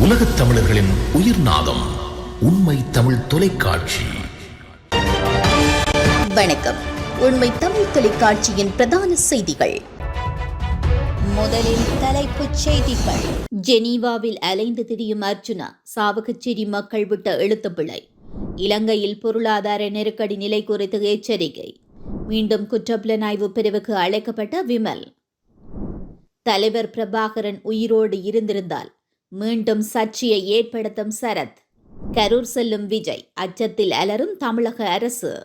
உலகத் தமிழர்களின் உயிர் நாதம் உண்மை தமிழ் தொலைக்காட்சி. வணக்கம். உண்மை தமிழ் தொலைக்காட்சியின் பிரதான செய்திகள். முதலில் தலைப்புச் செய்திகள். ஜெனீவாவில் அலைந்து திரியும் அர்ஜுனா சாவகச்சேரி மக்கள் விட்ட எழுத்துப்பிழை. இலங்கையில் பொருளாதார நெருக்கடி நிலை குறித்து எச்சரிக்கை. மீண்டும் குற்றப்புலனாய்வு பிரிவுக்கு அழைக்கப்பட்ட விமல். தலைவர் பிரபாகரன் உயிரோடு இருந்திருந்தால் மீண்டும் சர்ச்சையை ஏற்படுத்தும் சரத். கரூர் செல்லும் விஜய் அச்சத்தில் அலரும் தமிழக அரசு.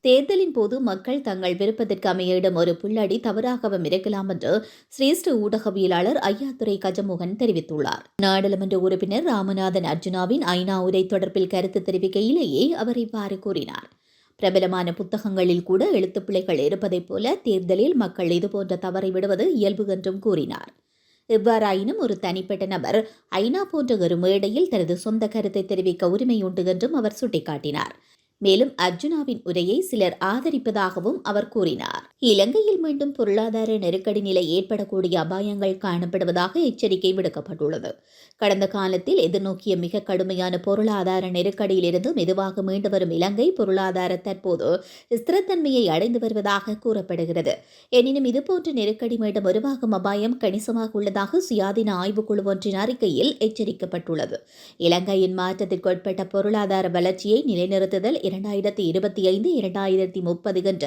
தேர்தலின் போது மக்கள் தங்கள் விருப்பத்திற்கு அமையிடும் ஒரு புள்ளடி தவறாகவும் இருக்கலாம் என்று சிரேஷ்ட ஊடகவியலாளர் ஐயாத்துரை கஜமோகன் தெரிவித்துள்ளார். நாடாளுமன்ற உறுப்பினர் ராமநாதன் அர்ஜுனாவின் ஐநா உரை தொடர்பில் கருத்து தெரிவிக்கையிலேயே அவர் இவ்வாறு கூறினார். பிரபலமான புத்தகங்களில் கூட எழுத்துப்பிழைகள் இருப்பதைப் போல தேர்தலில் மக்கள் இதுபோன்ற தவறை விடுவது இயல்பு என்றும் கூறினார். எவ்வாறாயினும் ஒரு தனிப்பட்ட நபர் ஐநா போன்ற ஒரு மேடையில் தனது சொந்த கருத்தை தெரிவிக்க உரிமையுண்டு என்றும் அவர் சுட்டிக்காட்டினார். மேலும் அர்ஜுனாவின் உரையை சிலர் ஆதரிப்பதாகவும் அவர் கூறினார். இலங்கையில் மீண்டும் பொருளாதார நெருக்கடி நிலை ஏற்படக்கூடிய அபாயங்கள் காணப்படுவதாக எச்சரிக்கை விடுக்கப்பட்டுள்ளது. கடந்த காலத்தில் எதிர்நோக்கிய மிக கடுமையான பொருளாதார நெருக்கடியிலிருந்து மெதுவாக மீண்டு வரும் இலங்கை பொருளாதார தற்போது ஸ்திரத்தன்மையை அடைந்து வருவதாக கூறப்படுகிறது. எனினும் இதுபோன்ற நெருக்கடி மீண்டும் உருவாகும் அபாயம் கணிசமாக உள்ளதாக சுயாதீன ஆய்வுக்குழு ஒன்றின் அறிக்கையில் எச்சரிக்கப்பட்டுள்ளது. இலங்கையின் மாற்றத்திற்குட்பட்ட பொருளாதார வளர்ச்சியை நிலைநிறுத்துதல் இரண்டாயிரத்தி இருபத்தி ஐந்து இரண்டாயிரத்தி முப்பது என்ற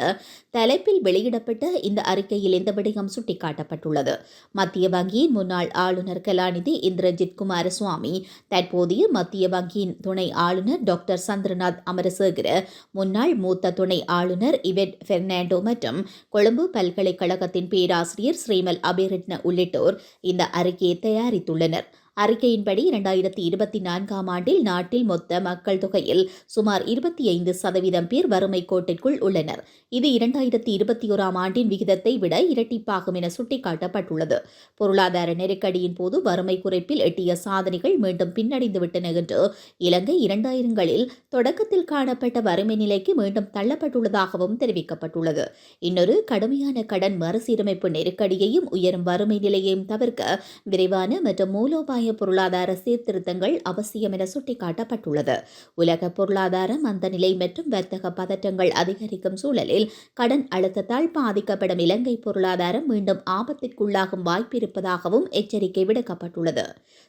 தலைப்பில் வெளியிடப்பட்ட இந்த அறிக்கையில் இந்த விடயம் சுட்டிக்காட்டப்பட்டுள்ளது. மத்திய வங்கியின் முன்னாள் ஆளுநர் கலாநிதி இந்திரஜித் குமாரசுவாமி தற்போதைய மத்திய வங்கியின் துணை ஆளுநர் டாக்டர் சந்திரநாத் அமரசேகர முன்னாள் மூத்த துணை ஆளுநர் இவெட் பெர்னாண்டோ மற்றும் கொழும்பு பல்கலைக்கழகத்தின் பேராசிரியர் ஸ்ரீமல் அபிரட்ன உள்ளிட்டோர் இந்த அறிக்கையை தயாரித்துள்ளனர். அறிக்கையின்படி இரண்டாயிரத்தி இருபத்தி நான்காம் ஆண்டில் நாட்டில் மொத்த மக்கள் தொகையில் சுமார் இருபத்தி ஐந்து சதவீதம் பேர் வறுமை கோட்டிற்குள் உள்ளனர். இது இரண்டாயிரத்தி இருபத்தி ஓராம் ஆண்டின் விகிதத்தை விட இரட்டிப்பாகும் என சுட்டிக்காட்டப்பட்டுள்ளது. பொருளாதார நெருக்கடியின் போது வறுமை குறைப்பில் எட்டிய சாதனைகள் மீண்டும் பின்னடைந்து விட்டன என்று இலங்கை இரண்டாயிரங்களில் தொடக்கத்தில் காணப்பட்ட வறுமை நிலைக்கு மீண்டும் தள்ளப்பட்டுள்ளதாகவும் தெரிவிக்கப்பட்டுள்ளது. இன்னொரு கடுமையான கடன் மறுசீரமைப்பு நெருக்கடியையும் உயரும் வறுமை நிலையையும் தவிர்க்க விரைவான மற்றும் மூலோபாய பொருளாதார சீர்திருத்தங்கள் அவசியம் என சுட்டிக்காட்டப்பட்டுள்ளது. உலக பொருளாதார மந்தநிலை மற்றும் வர்த்தக பதற்றங்கள் அதிகரிக்கும் சூழலில் கடன் அழுத்தத்தால் பாதிக்கப்படும் இலங்கை பொருளாதாரம் மீண்டும் ஆபத்திற்குள்ளாகும் வாய்ப்பிருப்பதாகவும் எச்சரிக்கை விடுக்கப்பட்டுள்ளது.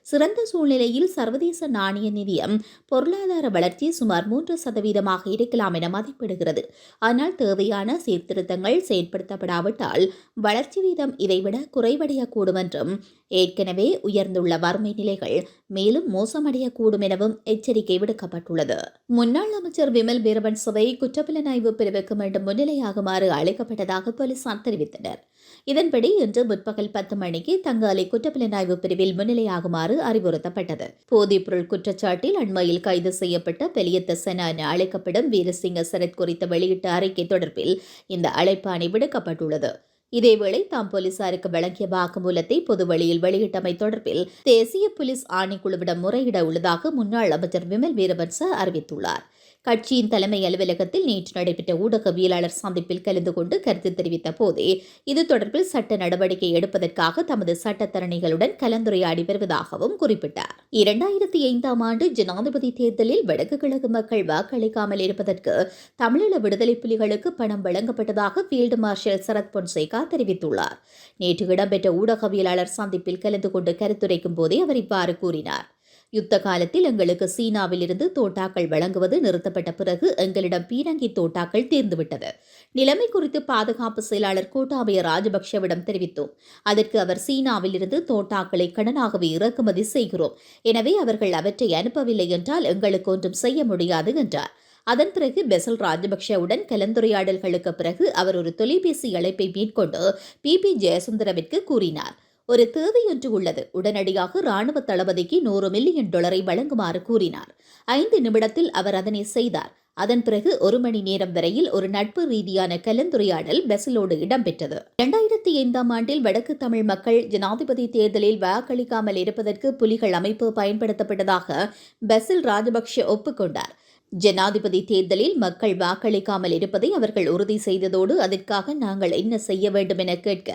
சிறந்த சூழ்நிலையில் சர்வதேச நாணய நிதியம் பொருளாதார வளர்ச்சி சுமார் மூன்று சதவீதமாக இருக்கலாம் என மதிப்பிடுகிறது. ஆனால் தேவையான சீர்திருத்தங்கள் செயற்படுத்தப்படாவிட்டால் வளர்ச்சி வீதம் இதைவிட குறைவடையக்கூடும் என்றும் ஏற்கனவே உயர்ந்துள்ள வறுமை நிலைகள் மேலும் மோசமடையக்கூடும் எனவும் எச்சரிக்கை விடுக்கப்பட்டுள்ளது. முன்னாள் அமைச்சர் விமல் வீரவன் சபை குற்றப்புலனாய்வு பிரிவுக்கு மீண்டும் முன்னிலையாகுமாறு அழைக்கப்பட்டதாக போலீசார் தெரிவித்தனர். இதன்படி இன்று முற்பகல் பத்து மணிக்கு தங்காலை குற்றப்புலனாய்வு பிரிவில் முன்னிலையாகுமாறு அறிவுறுத்தப்பட்டது. போதைப்பொருள் குற்றச்சாட்டில் அண்மையில் கைது செய்யப்பட்ட பெலியத்த சென என அழைக்கப்படும் வீரசிங்க சரத் குறித்து வெளியிட்ட அறிக்கை தொடர்பில் இந்த அழைப்பாணை விடுக்கப்பட்டுள்ளது. இதேவேளை தாம் போலீசாருக்கு வழங்கிய வாக்குமூலத்தை பொதுவெளியில் வெளியிட்டமை தொடர்பில் தேசிய போலீஸ் ஆணைக்குழுவிடம் முறையிட உள்ளதாக முன்னாள் அமைச்சர் விமல் வீரவன்ச அறிவித்துள்ளார். கட்சியின் தலைமை அலுவலகத்தில் நேற்று நடைபெற்ற ஊடகவியலாளர் சந்திப்பில் கலந்து கொண்டு கருத்து தெரிவித்த போதே இது தொடர்பில் சட்ட நடவடிக்கை எடுப்பதற்காக தமது சட்டத்தரணிகளுடன் கலந்துரையாடி வருவதாகவும் குறிப்பிட்டார். இரண்டாயிரத்தி ஐந்தாம் ஆண்டு ஜனாதிபதி தேர்தலில் வடக்கு கிழக்கு மக்கள் வாக்களிக்காமல் இருப்பதற்கு தமிழீழ விடுதலை புலிகளுக்கு பணம் வழங்கப்பட்டதாக ஃபீல்டு மார்ஷல் சரத் பொன்சேகா தெரிவித்துள்ளார். நேற்று இடம்பெற்ற ஊடகவியலாளர் சந்திப்பில் கலந்து கொண்டு கருத்துரைக்கும் போதே அவர் இவ்வாறு கூறினார். யுத்த காலத்தில் எங்களுக்கு சீனாவிலிருந்து தோட்டாக்கள் வழங்குவது நிறுத்தப்பட்ட பிறகு எங்களிடம் பீரங்கி தோட்டாக்கள் தீர்ந்துவிட்டது. நிலைமை குறித்து பாதுகாப்பு செயலாளர் கோட்டாபய ராஜபக்ஷவிடம் தெரிவித்தோம். அதற்கு அவர் சீனாவிலிருந்து தோட்டாக்களை கடனாகவே இறக்குமதி செய்கிறோம். எனவே அவர்கள் அவற்றை அனுப்பவில்லை என்றால் எங்களுக்கு ஒன்றும் செய்ய முடியாது என்றார். அதன் பிறகு பெசல் ராஜபக்ஷவுடன் கலந்துரையாடல்களுக்கு பிறகு அவர் ஒரு தொலைபேசி அழைப்பை மேற்கொண்டு பி. பி. ஜெயசுந்தரவிற்கு கூறினார். ஒரு தேவையொன்று உள்ளது. உடனடியாக ராணுவ தளபதிக்கு நூறு மில்லியன் டாலரை வழங்குமாறு கூறினார். ஐந்து நிமிடத்தில் அவர் அதனை செய்தார். அதன் பிறகு ஒரு மணி நேரம் வரையில் ஒரு நட்பு ரீதியான கலந்துரையாடல் பெசலோடு இடம்பெற்றது. இரண்டாயிரத்தி ஐந்தாம் ஆண்டில் வடக்கு தமிழ் மக்கள் ஜனாதிபதி தேர்தலில் வாக்களிக்காமல் இருப்பதற்கு புலிகள் அமைப்பு பயன்படுத்தப்பட்டதாக பெசில் ராஜபக்ஷ ஒப்புக்கொண்டார். ஜனாதிபதி தேர்தலில் மக்கள் வாக்களிக்காமல் இருப்பதை அவர்கள் உறுதி செய்ததோடு அதற்காக நாங்கள் என்ன செய்ய வேண்டும் என கேட்க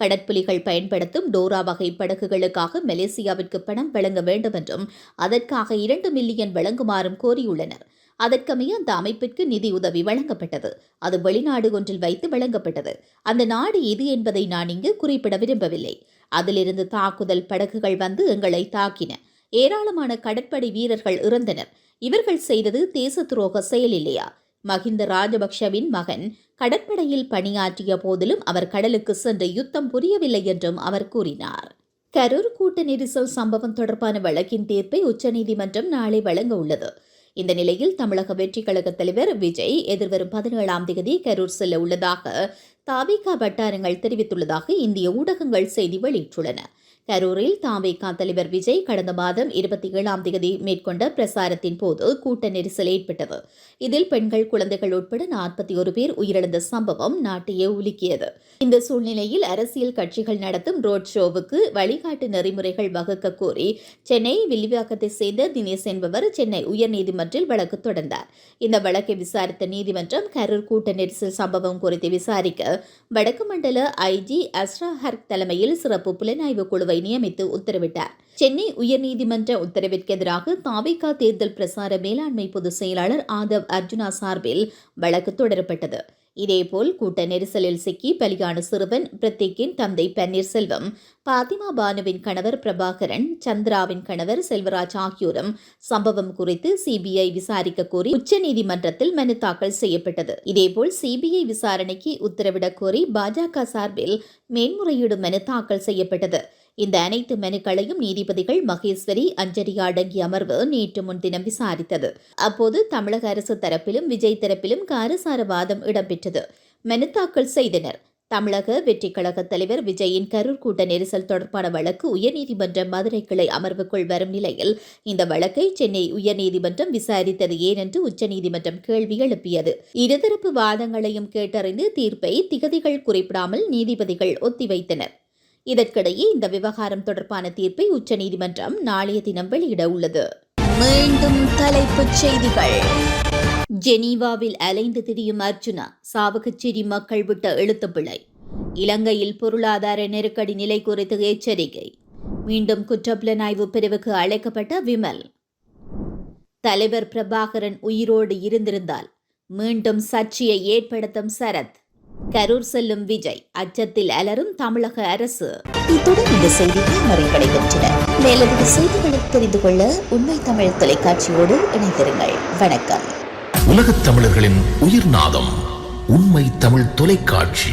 கடற்புலிகள் பயன்படுத்தும் டோரா வகை படகுகளுக்காக மலேசியாவிற்கு பணம் வழங்க வேண்டும் என்றும் அதற்காக இரண்டு மில்லியன் வழங்குமாறும் கோரியுள்ளனர். அதற்கமைய அந்த அமைப்பிற்கு நிதி உதவி வழங்கப்பட்டது. அது வெளிநாடு ஒன்றில் வைத்து வழங்கப்பட்டது. அந்த நாடு எது என்பதை நான் இங்கு குறிப்பிட விரும்பவில்லை. அதிலிருந்து தாக்குதல் படகுகள் வந்து எங்களை தாக்கின. ஏராளமான கடற்படை வீரர்கள் இறந்தனர். இவர்கள் செய்தது தேச துரோக செயல் இல்லையா? மஹிந்த ராஜபக்ஷவின் மகன் கடற்படையில் பணியாற்றிய போதிலும் அவர் கடலுக்கு சென்று யுத்தம் புரியவில்லை என்றும் அவர் கூறினார். கரூர் கூட்ட நெரிசல் சம்பவம் தொடர்பான வழக்கின் தீர்ப்பை உச்சநீதிமன்றம் நாளை வழங்க உள்ளது. இந்த நிலையில் தமிழக வெற்றி கழக தலைவர் விஜய் எதிர்வரும் பதினேழாம் தேதி கரூர் செல்ல உள்ளதாக தாவிகா வட்டாரங்கள் தெரிவித்துள்ளதாக இந்திய ஊடகங்கள் செய்தி வெளியிட்டுள்ளன. கரூரில் தாவேகா தலைவர் விஜய் கடந்த மாதம் இருபத்தி ஏழாம் தேதி மேற்கொண்ட பிரசாரத்தின் போது கூட்ட நெரிசல் ஏற்பட்டது. இதில் பெண்கள் குழந்தைகள் உட்பட நாற்பத்தி ஒரு பேர் உயிரிழந்த சம்பவம் நாட்டையே உலுக்கியது. இந்த சூழ்நிலையில் அரசியல் கட்சிகள் நடத்தும் ரோட் ஷோவுக்கு வழிகாட்டு நெறிமுறைகள் வகுக்க கோரி சென்னை வில்லிவாக்கத்தை சேர்ந்த தினேஷ் என்பவர் சென்னை உயர்நீதிமன்றில் வழக்கு தொடர்ந்தார். இந்த வழக்கை விசாரித்த நீதிமன்றம் கரூர் கூட்ட நெரிசல் சம்பவம் குறித்து விசாரிக்க வடக்கு மண்டல ஐஜி அஸ்ரா ஹர்க் தலைமையில் சிறப்பு புலனாய்வு குழுவை நியமித்து உத்தரவிட்டார். சென்னை உயர்நீதிமன்ற உத்தரவிற்கு எதிராக தாவிகா தேர்தல் பிரசார மேலாண்மை பொதுச் செயலாளர் ஆதவ் அர்ஜுனா சார்பில் வழக்கு தொடரப்பட்டது. இதேபோல் கூட்ட நெரிசலில் சிக்கி பலியான சிறுவன் பிரத்யேக்கின் தந்தை பன்னீர்செல்வம் பாத்திமா பானுவின் கணவர் பிரபாகரன் சந்திராவின் கணவர் செல்வராஜ் ஆகியோரும் சம்பவம் குறித்து சிபிஐ விசாரிக்க கோரி உச்சநீதிமன்றத்தில் மனு தாக்கல் செய்யப்பட்டது. இதேபோல் சிபிஐ விசாரணைக்கு உத்தரவிடக் கோரி பாஜக சார்பில் மேன்முறையீடு மனு தாக்கல் செய்யப்பட்டது. இந்த அனைத்து மனுக்களையும் நீதிபதிகள் மகேஸ்வரி அஞ்சரி அடங்கிய அமர்வு நேற்று முன்தினம் விசாரித்தது. அப்போது தமிழக அரசு தரப்பிலும் விஜய் தரப்பிலும் காரசார வாதம் இடம்பெற்றது. மனு தாக்கல் செய்தனர். தமிழக வெற்றிக் கழக தலைவர் விஜயின் கரூர் கூட்ட நெரிசல் தொடர்பான வழக்கு உயர்நீதிமன்ற மதுரை கிளை அமர்வுக்குள் வரும் நிலையில் இந்த வழக்கை சென்னை உயர்நீதிமன்றம் விசாரித்தது ஏனென்று உச்சநீதிமன்றம் கேள்வி எழுப்பியது. இருதரப்பு வாதங்களையும் கேட்டறிந்து தீர்ப்பை திகதிகள் குறிப்பிடாமல் நீதிபதிகள் ஒத்திவைத்தனர். இதற்கிடையே இந்த விவகாரம் தொடர்பான தீர்ப்பை உச்சநீதிமன்றம் நாளைய தினம் வெளியிட உள்ளது. மீண்டும் தலைப்புச் செய்திகள். ஜெனீவாவில் அலைந்து திரியும் அர்ஜுனா சாவகச்சேரி மக்கள் விட்ட எழுத்துப்பிழை இலங்கையில் பொருளாதார நெருக்கடி நிலை குறித்து எச்சரிக்கை. மீண்டும் குற்றப்புலனாய்வு பிரிவுக்கு அழைக்கப்பட்ட விமல். தலைவர் பிரபாகரன் உயிரோடு இருந்திருந்தால் மீண்டும் சர்ச்சையை ஏற்படுத்தும் சரத். கரூர் செல்லும் விஜய் அச்சத்தில் அலரும் தமிழக அரசு. இத்துடன் இந்த செய்திகள் நிறைவடைகின்றன. மேலதிக செய்திகளை தெரிந்து கொள்ள உண்மை தமிழ் தொலைக்காட்சியோடு இணைந்திருங்கள். வணக்கம். உலகத் தமிழர்களின் உயிர்நாதம் உண்மை தமிழ் தொலைக்காட்சி.